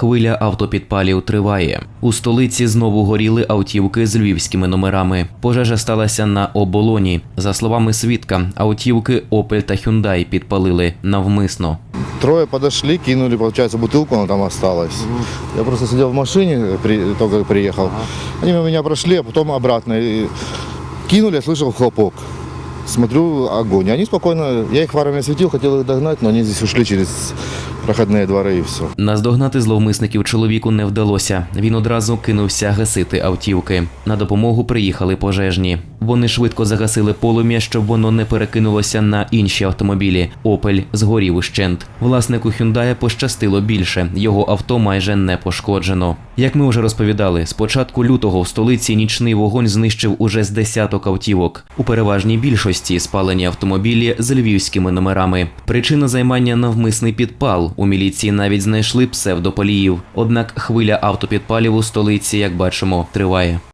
Хвиля автопідпалів триває. У столиці знову горіли автівки з львівськими номерами. Пожежа сталася на оболоні. За словами свідка, автівки Opel та Hyundai підпалили навмисно. Трое подошли, кинули, получается, бутылку, она там осталась. Я просто сидел в машине, при, только как приехал. Они мимо меня прошли, а потом обратно и кинули, я слышал хлопок. Смотрю, огонь. Они спокойно, я их фарами осветил, хотел их догнать, но они здесь ушли через проходные дворы и все. Наздогнати зловмисників чоловіку не вдалося. Він одразу кинувся гасити автівки. На допомогу приїхали пожежні. Вони швидко загасили полум'я, щоб воно не перекинулося на інші автомобілі. Опель згорів ущент. Власнику Hyundai пощастило більше. Його авто майже не пошкоджено. Як ми вже розповідали, з початку лютого в столиці нічний вогонь знищив уже з десяток автівок. У переважній більшості спалені автомобілі з львівськими номерами. Причина займання навмисний підпал. У міліції навіть знайшли псевдополіїв. Однак хвиля автопідпалів у столиці, як бачимо, триває.